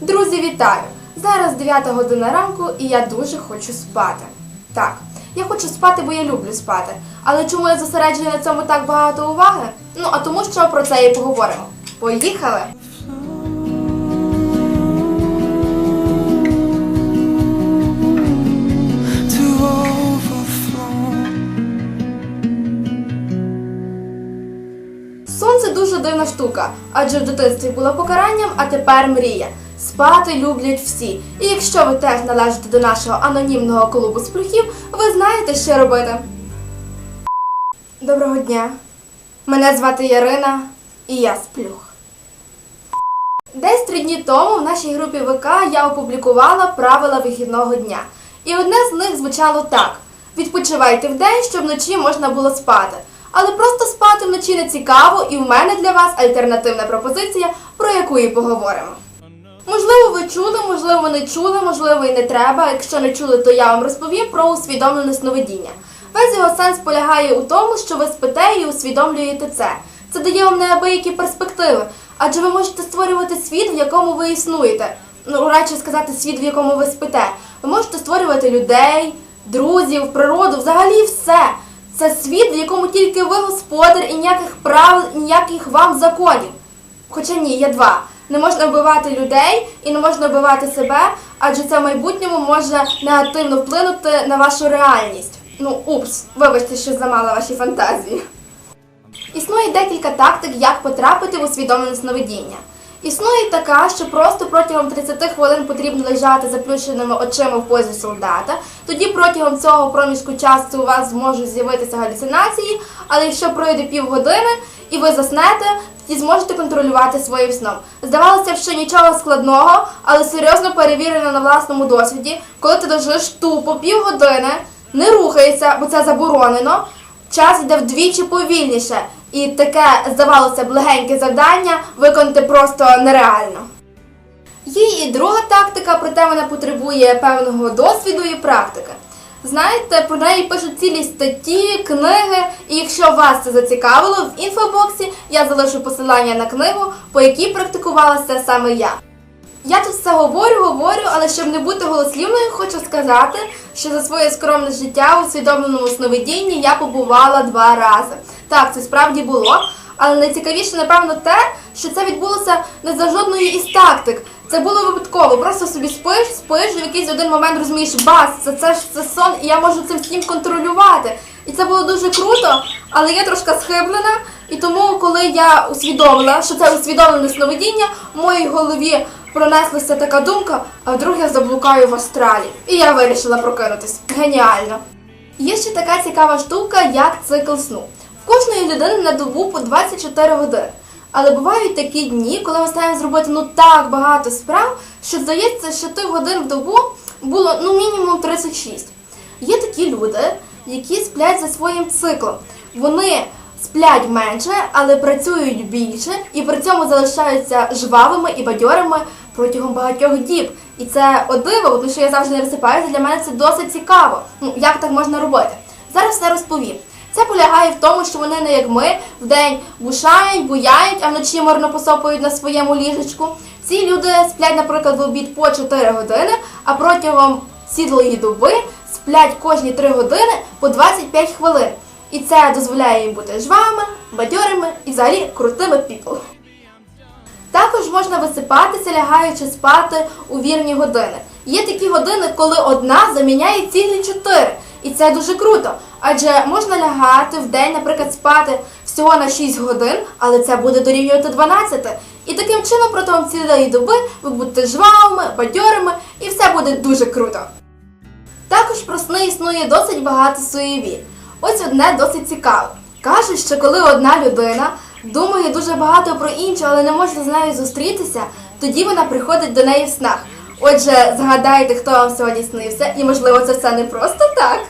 Друзі, вітаю! Зараз 9 година ранку і я дуже хочу спати. Так, я хочу спати, бо я люблю спати. Але чому я зосереджую на цьому так багато уваги? Ну, а тому, що про це і поговоримо. Поїхали! to overflow. Сон це дуже дивна штука, адже в дитинстві було покаранням, а тепер мрія. Спати люблять всі. І якщо ви теж належите до нашого анонімного клубу сплюхів, ви знаєте, що робити. Доброго дня. Мене звати Ярина, і я сплюх. Десь три дні тому в нашій групі ВК я опублікувала правила вихідного дня. І одне з них звучало так: відпочивайте вдень, щоб вночі можна було спати. Але просто спати вночі не цікаво, і в мене для вас альтернативна пропозиція, про яку і поговоримо. Можливо, ви чули, можливо, не чули, можливо, і не треба. Якщо не чули, то я вам розповім про усвідомлене сновидіння. Весь його сенс полягає у тому, що ви спите і усвідомлюєте це. Це дає вам неабиякі перспективи, адже ви можете створювати світ, в якому ви існуєте. Ну, радше сказати, світ, в якому ви спите. Ви можете створювати людей, друзів, природу, взагалі все. Це світ, в якому тільки ви господар і ніяких правил, ніяких вам законів. Хоча ні, є два. Не можна вбивати людей і не можна вбивати себе, адже це в майбутньому може негативно вплинути на вашу реальність. Ну, упс, вибачте, що замала ваші фантазії. Існує декілька тактик, як потрапити в усвідомлене сновидіння. Існує така, що просто протягом 30 хвилин потрібно лежати заплющеними очима в позі солдата. Тоді протягом цього проміжку часу у вас зможуть з'явитися галюцинації, але якщо пройде півгодини і ви заснете, тоді зможете контролювати своїм сном. Здавалося б, що нічого складного, але серйозно перевірено на власному досвіді, коли ти лежиш тупо півгодини, не рухаєшся, бо це заборонено. Час йде вдвічі повільніше, і таке, здавалося б, легеньке завдання виконати просто нереально. Є і друга тактика, проте вона потребує певного досвіду і практики. Знаєте, про неї пишуть цілі статті, книги, і якщо вас це зацікавило, в інфобоксі я залишу посилання на книгу, по якій практикувалася саме я. Я тут все говорю, говорю, але щоб не бути голослівною, хочу сказати, що за своє скромне життя у усвідомленому сновидінні я побувала два рази. Так, це справді було. Але найцікавіше, напевно, те, що це відбулося не за жодної із тактик. Це було випадково. Просто собі спиш, спиш, і в якийсь один момент розумієш, бас, це, це ж це сон, і я можу цим всім контролювати. І це було дуже круто, але я трошки схиблена. І тому, коли я усвідомила, що це усвідомлене сновидіння, в моїй голові пронеслася така думка, а вдруг я заблукаю в астралі. І я вирішила прокинутись. Геніально. Є ще така цікава штука, як цикл сну. В кожної людини на добу по 24 години. Але бувають такі дні, коли ми встаємо зробити ну так багато справ, що здається, що тих годин в добу було ну мінімум 36. Є такі люди, які сплять за своїм циклом. Вони сплять менше, але працюють більше і при цьому залишаються жвавими і бадьорими протягом багатьох діб. І це о диво, тому що я завжди не висипаюся, для мене це досить цікаво. Ну як так можна робити? Зараз все розповім. Це полягає в тому, що вони не як ми вдень бушають, буяють, а вночі мирно посопують на своєму ліжечку. Ці люди сплять, наприклад, в обід по 4 години, а протягом цілої доби сплять кожні 3 години по 25 хвилин. І це дозволяє їм бути жвавими, бадьорими і взагалі крутими піпл. Також можна висипатися, лягаючи спати у вірні години. Є такі години, коли одна заміняє цілі чотири. І це дуже круто. Адже можна лягати в день, наприклад, спати всього на 6 годин, але це буде дорівнювати 12. І таким чином протягом цілої доби ви будете жвавими, бадьорими, і все буде дуже круто. Також про сни існує досить багато суєві. Ось одне досить цікаве. Кажуть, що коли одна людина думає дуже багато про іншу, але не може з нею зустрітися, тоді вона приходить до неї в снах. Отже, згадайте, хто вам сьогодні снився, і можливо це все не просто так.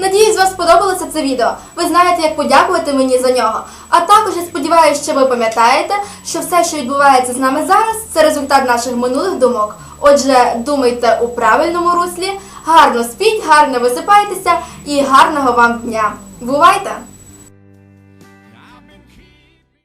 Надіюсь, вам сподобалося це відео. Ви знаєте, як подякувати мені за нього. А також я сподіваюся, що ви пам'ятаєте, що все, що відбувається з нами зараз, це результат наших минулих думок. Отже, думайте у правильному руслі, гарно спіть, гарно висипайтеся і гарного вам дня. Бувайте!